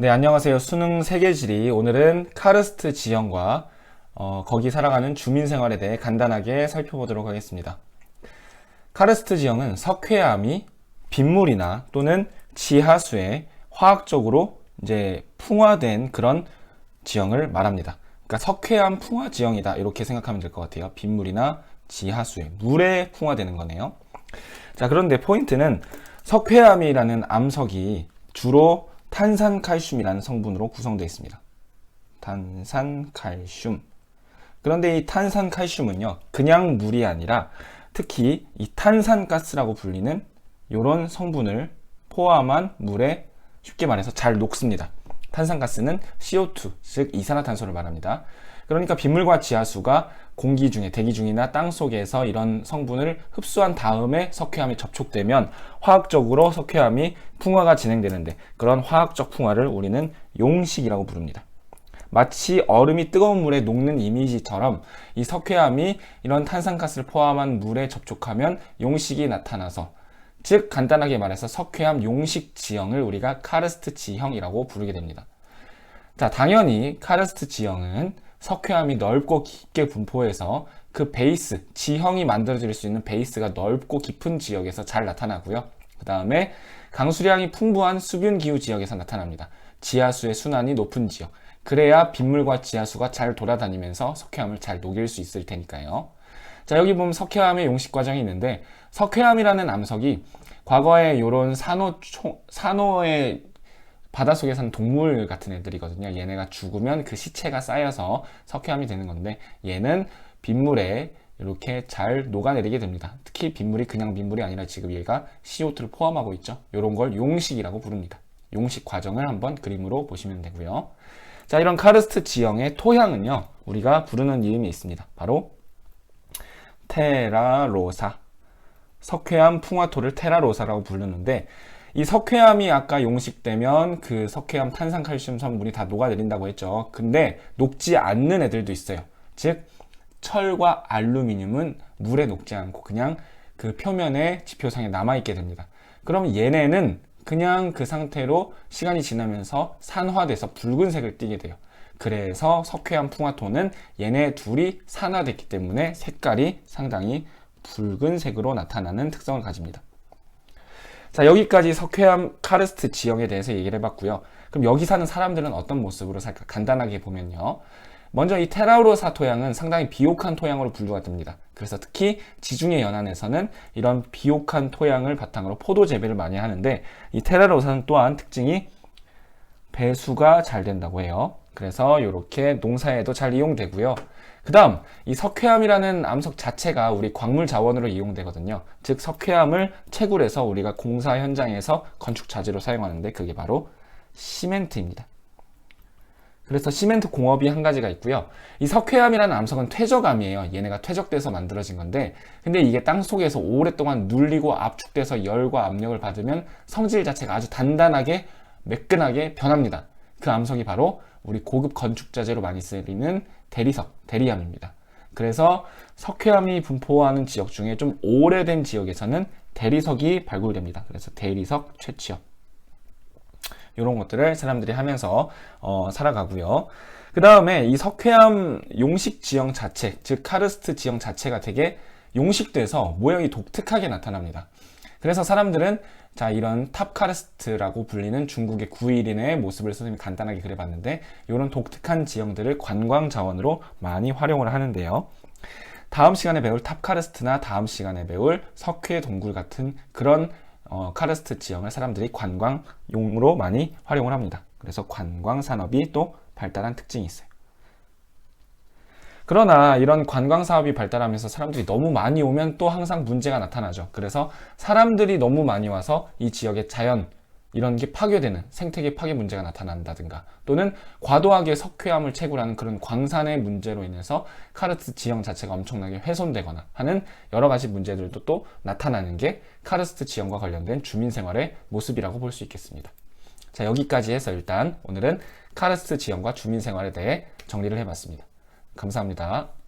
네, 안녕하세요. 수능 세계지리. 오늘은 카르스트 지형과 어, 거기 살아가는 주민 생활에 대해 간단하게 살펴보도록 하겠습니다. 카르스트 지형은 석회암이 빗물이나 또는 지하수에 화학적으로 이제 풍화된 그런 지형을 말합니다. 그러니까 석회암 풍화 지형이다. 이렇게 생각하면 될 것 같아요. 빗물이나 지하수에 물에 풍화되는 거네요. 자, 그런데 포인트는 석회암이라는 암석이 주로 탄산칼슘이라는 성분으로 구성되어 있습니다. 탄산칼슘. 그런데 이 탄산칼슘은요, 그냥 물이 아니라 특히 이 탄산가스라고 불리는 이런 성분을 포함한 물에 쉽게 말해서 잘 녹습니다. 탄산가스는 CO2, 즉 이산화탄소를 말합니다. 그러니까 빗물과 지하수가 공기 중에 대기 중이나 땅 속에서 이런 성분을 흡수한 다음에 석회암이 접촉되면 화학적으로 석회암이 풍화가 진행되는데 그런 화학적 풍화를 우리는 용식이라고 부릅니다. 마치 얼음이 뜨거운 물에 녹는 이미지처럼 이 석회암이 이런 탄산가스를 포함한 물에 접촉하면 용식이 나타나서 즉 간단하게 말해서 석회암 용식 지형을 우리가 카르스트 지형이라고 부르게 됩니다. 자, 당연히 카르스트 지형은 석회암이 넓고 깊게 분포해서 그 베이스, 지형이 만들어질 수 있는 베이스가 넓고 깊은 지역에서 잘 나타나고요. 그 다음에 강수량이 풍부한 수변 기후 지역에서 나타납니다. 지하수의 순환이 높은 지역. 그래야 빗물과 지하수가 잘 돌아다니면서 석회암을 잘 녹일 수 있을 테니까요. 자, 여기 보면 석회암의 용식 과정이 있는데 석회암이라는 암석이 과거에 이런 산호 산호의 바닷속에 사는 동물 같은 애들이거든요. 얘네가 죽으면 그 시체가 쌓여서 석회암이 되는 건데 얘는 빗물에 이렇게 잘 녹아내리게 됩니다. 특히 빗물이 그냥 빗물이 아니라 지금 얘가 CO2를 포함하고 있죠. 이런 걸 용식이라고 부릅니다. 용식 과정을 한번 그림으로 보시면 되고요. 자, 이런 카르스트 지형의 토양은요. 우리가 부르는 이름이 있습니다. 바로 테라로사. 석회암 풍화토를 테라로사라고 부르는데 이 석회암이 아까 용식되면 그 석회암 탄산칼슘 성분이 다 녹아내린다고 했죠. 근데 녹지 않는 애들도 있어요. 즉 철과 알루미늄은 물에 녹지 않고 그냥 그 표면에 지표상에 남아있게 됩니다. 그럼 얘네는 그냥 그 상태로 시간이 지나면서 산화돼서 붉은색을 띠게 돼요. 그래서 석회암 풍화토는 얘네 둘이 산화됐기 때문에 색깔이 상당히 붉은색으로 나타나는 특성을 가집니다. 자, 여기까지 석회암 카르스트 지형에 대해서 얘기를 해봤고요. 그럼 여기 사는 사람들은 어떤 모습으로 살까? 간단하게 보면요. 먼저 이 테라우로사 토양은 상당히 비옥한 토양으로 분류가 됩니다. 그래서 특히 지중해 연안에서는 이런 비옥한 토양을 바탕으로 포도 재배를 많이 하는데 이 테라우로사는 또한 특징이 배수가 잘 된다고 해요. 그래서 이렇게 농사에도 잘 이용되고요. 그 다음 이 석회암이라는 암석 자체가 우리 광물 자원으로 이용되거든요. 즉 석회암을 채굴해서 우리가 공사 현장에서 건축 자재로 사용하는데 그게 바로 시멘트입니다. 그래서 시멘트 공업이 한 가지가 있고요. 이 석회암이라는 암석은 퇴적암이에요. 얘네가 퇴적돼서 만들어진 건데 근데 이게 땅 속에서 오랫동안 눌리고 압축돼서 열과 압력을 받으면 성질 자체가 아주 단단하게 매끈하게 변합니다. 그 암석이 바로 우리 고급 건축 자재로 많이 쓰이는 대리석, 대리암입니다. 그래서 석회암이 분포하는 지역 중에 좀 오래된 지역에서는 대리석이 발굴됩니다. 그래서 대리석 채취업. 이런 것들을 사람들이 하면서 어, 살아가고요. 그 다음에 이 석회암 용식 지형 자체, 즉 카르스트 지형 자체가 되게 용식돼서 모양이 독특하게 나타납니다. 그래서 사람들은 자 이런 탑카르스트라고 불리는 중국의 구일인의 모습을 선생님이 간단하게 그려봤는데 이런 독특한 지형들을 관광 자원으로 많이 활용을 하는데요. 다음 시간에 배울 탑카르스트나 다음 시간에 배울 석회 동굴 같은 그런 어, 카르스트 지형을 사람들이 관광용으로 많이 활용을 합니다. 그래서 관광 산업이 또 발달한 특징이 있어요. 그러나 이런 관광 사업이 발달하면서 사람들이 너무 많이 오면 또 항상 문제가 나타나죠. 그래서 사람들이 너무 많이 와서 이 지역의 자연 이런 게 파괴되는 생태계 파괴 문제가 나타난다든가 또는 과도하게 석회암을 채굴하는 그런 광산의 문제로 인해서 카르스트 지형 자체가 엄청나게 훼손되거나 하는 여러 가지 문제들도 또 나타나는 게 카르스트 지형과 관련된 주민 생활의 모습이라고 볼 수 있겠습니다. 자, 여기까지 해서 일단 오늘은 카르스트 지형과 주민 생활에 대해 정리를 해봤습니다. 감사합니다.